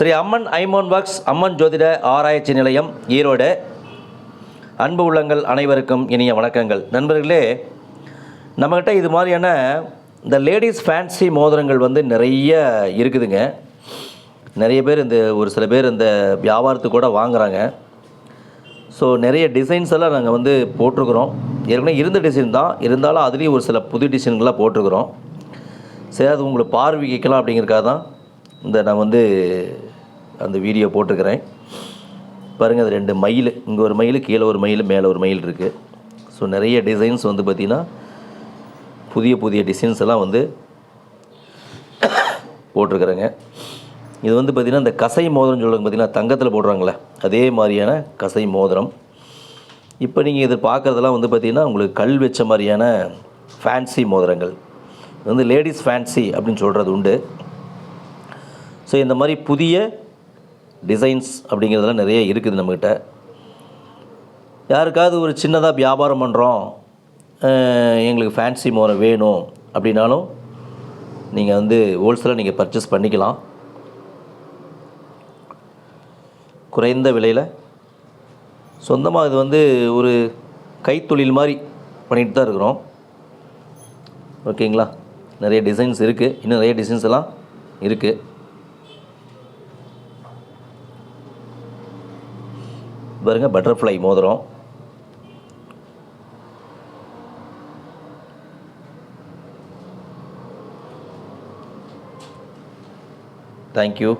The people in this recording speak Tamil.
ஸ்ரீ அம்மன் ஐமோன் பாக்ஸ் அம்மன் ஜோதிட ஆராய்ச்சி நிலையம் ஈரோடு. அன்பு உள்ளங்கள் அனைவருக்கும் இனிய வணக்கங்கள். நண்பர்களே நம்மக்கிட்ட இது மாதிரியான இந்த லேடிஸ் ஃபேன்சி மோதிரங்கள் வந்து நிறைய இருக்குதுங்க. நிறைய பேர் இந்த ஒரு சில பேர் இந்த வியாபாரத்துக்கு கூட வாங்குறாங்க. ஸோ நிறைய டிசைன்ஸ் எல்லாம் நாங்கள் வந்து போட்டிருக்கிறோம். ஏற்கனவே இருந்த டிசைன் தான். இருந்தாலும் அதுலேயும் ஒரு சில புது டிசைன்கள்லாம் போட்டிருக்கிறோம். சரி அது உங்களுக்கு பார்வைக்கலாம் அப்படிங்கிறக்காக தான் இந்த நான் வந்து அந்த வீடியோ போட்டிருக்கிறேன். பாருங்கள் அது ரெண்டு மயில். இங்கே ஒரு மயில் கீழே ஒரு மயில் மேலே ஒரு மயில் இருக்குது ஸோ நிறைய டிசைன்ஸ் வந்து பார்த்திங்கன்னா புதிய புதிய டிசைன்ஸ் எல்லாம் வந்து போட்டிருக்கிறேங்க. இது வந்து பார்த்திங்கன்னா இந்த கசை மோதிரம் சொல்லுவாங்க பார்த்திங்கன்னா தங்கத்தில் போடுறாங்களே அதே மாதிரியான கசை மோதிரம். இப்போ நீங்கள் இது பார்க்குறதெல்லாம் வந்து பார்த்திங்கன்னா உங்களுக்கு கல் வச்ச மாதிரியான ஃபேன்சி மோதிரங்கள். இது வந்து லேடிஸ் ஃபேன்சி அப்படின்னு சொல்கிறது உண்டு. ஸோ இந்த மாதிரி புதிய டிசைன்ஸ் அப்படிங்கிறதுலாம் நிறைய இருக்குது நம்மக்கிட்ட யாருக்காவது ஒரு சின்னதாக வியாபாரம் பண்ணுறோம் எங்களுக்கு ஃபேன்சி மோரை வேணும் அப்படின்னாலும் நீங்கள் வந்து ஹோல்சேலாக நீங்கள் பர்ச்சேஸ் பண்ணிக்கலாம். குறைந்த விலையில். சொந்தமாக இது வந்து ஒரு கைத்தொழில் மாதிரி பண்ணிட்டு தான் இருக்கிறோம். ஓகேங்களா? நிறைய டிசைன்ஸ் இருக்குது இன்னும் நிறைய டிசைன்ஸ் எல்லாம் இருக்குது பாருங்க பட்டர்ஃப்ளை மோதிரம். தேங்க்யூ